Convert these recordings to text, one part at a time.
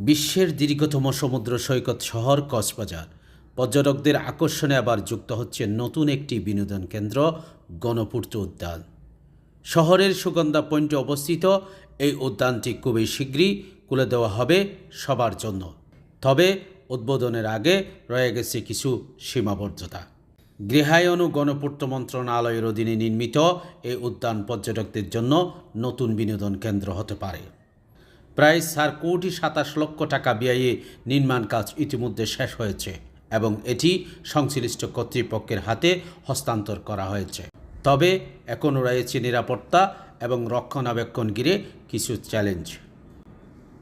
বিশ্বের দীর্ঘতম সমুদ্র সৈকত শহর কক্সবাজার। পর্যটকদের আকর্ষণে আবার যুক্ত হচ্ছে নতুন একটি বিনোদন কেন্দ্র, গণপূর্ত উদ্যান। শহরের সুগন্ধা পয়েন্টে অবস্থিত এই উদ্যানটি খুবই শীঘ্রই খুলে দেওয়া হবে সবার জন্য। তবে উদ্বোধনের আগে রয়ে গেছে কিছু সীমাবদ্ধতা। গৃহায়ন ও গণপূর্ত মন্ত্রণালয়ের অধীনে নির্মিত এই উদ্যান পর্যটকদের জন্য নতুন বিনোদন কেন্দ্র হতে পারে। প্রায় চার কোটি সাতাশ লক্ষ টাকা ব্যয়ে নির্মাণ কাজ ইতিমধ্যে শেষ হয়েছে এবং এটি সংশ্লিষ্ট কর্তৃপক্ষের হাতে হস্তান্তর করা হয়েছে। তবে এখনও রয়েছে নিরাপত্তা এবং রক্ষণাবেক্ষণ ঘিরে কিছু চ্যালেঞ্জ।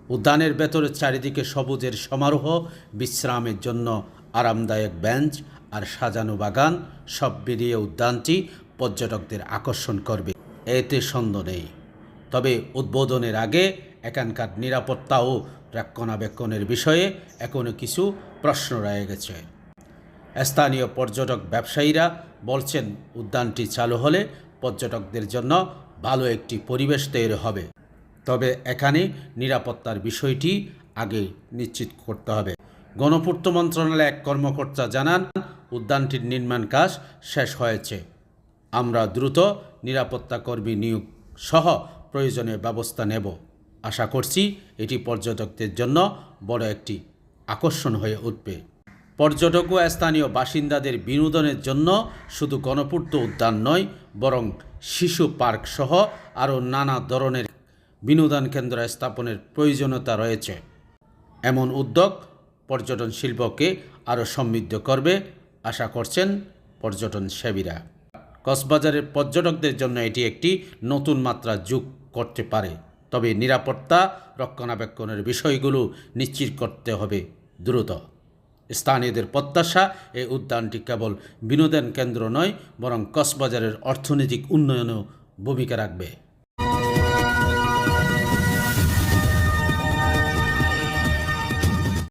উদ্যানের ভেতরে চারিদিকে সবুজের সমারোহ, বিশ্রামের জন্য আরামদায়ক বেঞ্চ আর সাজানো বাগান সব মিলিয়ে উদ্যানটি পর্যটকদের আকর্ষণ করবে। এতে সন্দেহ নেই। তবে উদ্বোধনের আগে এখানকার নিরাপত্তা ও রক্ষণাবেক্ষণের বিষয়ে এখনও কিছু প্রশ্ন রয়ে গেছে। স্থানীয় পর্যটক ব্যবসায়ীরা বলছেন, উদ্যানটি চালু হলে পর্যটকদের জন্য ভালো একটি পরিবেশ তৈরি হবে। তবে এখানে নিরাপত্তার বিষয়টি আগে নিশ্চিত করতে হবে। গণপূর্ত মন্ত্রণালয়ের এক কর্মকর্তা জানান, উদ্যানটির নির্মাণ কাজ শেষ হয়েছে। আমরা দ্রুত নিরাপত্তা কর্মী নিয়োগ সহ প্রয়োজনীয় ব্যবস্থা নেব। আশা করছি এটি পর্যটকদের জন্য বড় একটি আকর্ষণ হয়ে উঠবে। পর্যটক ও স্থানীয় বাসিন্দাদের বিনোদনের জন্য শুধু গণপূর্ত উদ্যান নয়, বরং শিশু পার্ক সহ আরও নানা ধরনের বিনোদন কেন্দ্র স্থাপনের প্রয়োজনীয়তা রয়েছে। এমন উদ্যোগ পর্যটন শিল্পকে আরও সমৃদ্ধ করবে, আশা করছেন পর্যটন সেবীরা। কক্সবাজারের পর্যটকদের জন্য এটি একটি নতুন মাত্রা যোগ করতে পারে। তবে নিরাপত্তা রক্ষণাবেক্ষণের বিষয়গুলো নিশ্চিত করতে হবে দ্রুত। স্থানীয়দের প্রত্যাশা এই উদ্যানটি কেবল বিনোদন কেন্দ্র নয়, বরং কক্সবাজারের অর্থনৈতিক উন্নয়নেও ভূমিকা রাখবে।